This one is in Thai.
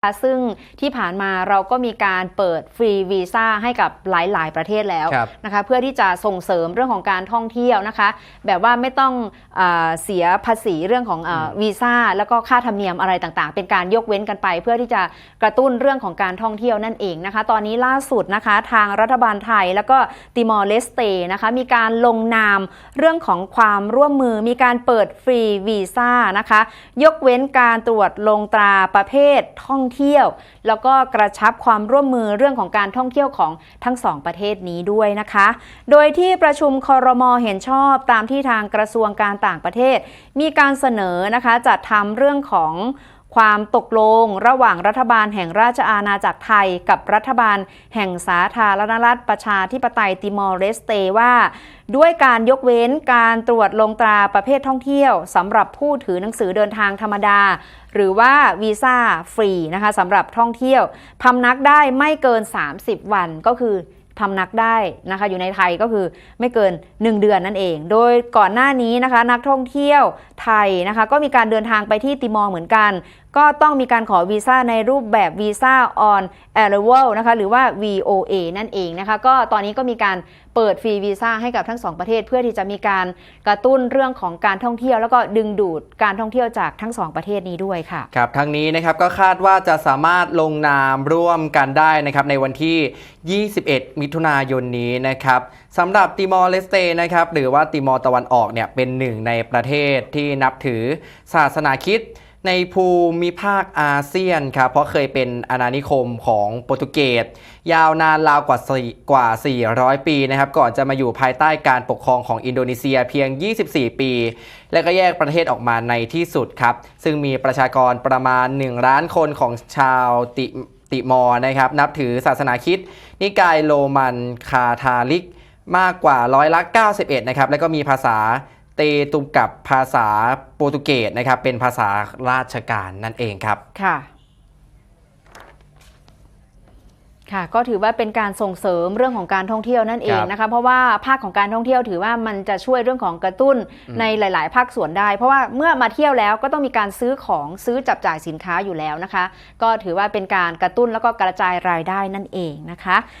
นะคะซึ่งที่ผ่านมาเราก็มีการเปิดฟรีวีซ่าให้กับหลาย ๆ ประเทศแล้วครับนะคะเพื่อที่จะส่งเสริมเรื่องของการท่องเที่ยวนะคะ แบบว่าไม่ต้องอาเสียภาษีเรื่องของอาวีซ่าแล้วก็ค่าธรรมเนียมอะไรต่างๆ เป็นการยกเว้นกันไป เพื่อที่จะกระตุ้นเรื่องของการท่องเที่ยวนั่นเองนะคะ ตอนนี้ล่าสุดนะคะทางรัฐบาลไทยแล้วก็ติมอร์เลสเตนะคะมีการลงนามเรื่องของความร่วมมือ มีการเปิดฟรีวีซ่านะคะยกเว้นการตรวจลงตราประเภทท่องเที่ยว แล้วก็กระชับความร่วมมือเรื่องของการท่องเที่ยวของทั้งสองประเทศนี้ด้วยนะคะ โดยที่ประชุมคอรมอเห็นชอบตามที่ทางกระทรวงการต่างประเทศ มีการเสนอนะคะจัดทำเรื่องของ ความตกลงระหว่างรัฐบาลแห่งราชอาณาจักรไทย กับรัฐบาลแห่งสาธารณรัฐประชาธิปไตยติมอร์เลสเตว่า ด้วยการยกเว้นการตรวจลงตราประเภทท่องเที่ยวสำหรับผู้ถือหนังสือเดินทางธรรมดา หรือว่าวีซ่าฟรีนะคะสำหรับท่องเที่ยวพำนักได้ไม่เกิน 30 วันก็คือ พำนักได้นะคะ อยู่ในไทยก็คือไม่เกิน 1 เดือนนั่นเอง โดยก่อนหน้านี้นะคะ นักท่องเที่ยวไทยนะคะ ก็มีการเดินทางไปที่ติมอร์เหมือนกัน ก็ต้องมีการขอวีซ่าในรูปแบบวีซ่า on arrival นะคะ หรือว่า VOA นั่นเองนะคะ ก็ตอนนี้ก็มีการเปิดฟรีวีซ่าให้กับทั้งสองประเทศ เพื่อที่จะมีการกระตุ้นเรื่องของการท่องเที่ยว แล้วก็ดึงดูดการท่องเที่ยวจากทั้งสองประเทศนี้ด้วยค่ะครับทั้งนี้นะครับก็คาดว่าจะสามารถลงนามร่วมกันได้นะครับในวันที่ 21 มิถุนายนนี้นะครับสำหรับติมอร์เลสเตนะครับหรือว่าติมอร์ตะวันออกเนี่ยเป็นหนึ่งในประเทศที่นับถือศาสนาคิด ในภูมิภาคอาเซียนครับเพราะเคยเป็นอาณานิคมของโปรตุเกสยาวนานราวกว่า4กว่า 400 ปีนะครับก่อนจะมาอยู่ภายใต้การปกครองของอินโดนีเซียเพียง 24 ปี และก็แยกประเทศออกมาในที่สุดครับ ซึ่งมีประชากรประมาณ 1 ล้านคนของชาวติติมอร์นะครับนับถือศาสนาคริดนิกายโรมันคาทาลิก มากกว่าร้อยละ91 นะครับแล้วก็มีภาษา เตตุกับภาษาโปรตุเกสนะครับเป็นภาษาราชการนั่นเองครับค่ะค่ะก็ถือว่าเป็นการส่งเสริมเรื่องของการท่องเที่ยวนั่นเองครับนะคะเพราะว่าภาคของการท่องเที่ยวถือว่ามันจะช่วยเรื่องของกระตุ้นอืมในหลาย ๆ ภาคส่วนได้ เพราะว่าเมื่อมาเที่ยวแล้วก็ต้องมีการซื้อของซื้อจับจ่ายสินค้าอยู่แล้วนะคะ ก็ถือว่าเป็นการกระตุ้นแล้วก็กระจายรายได้นั่นเองนะคะ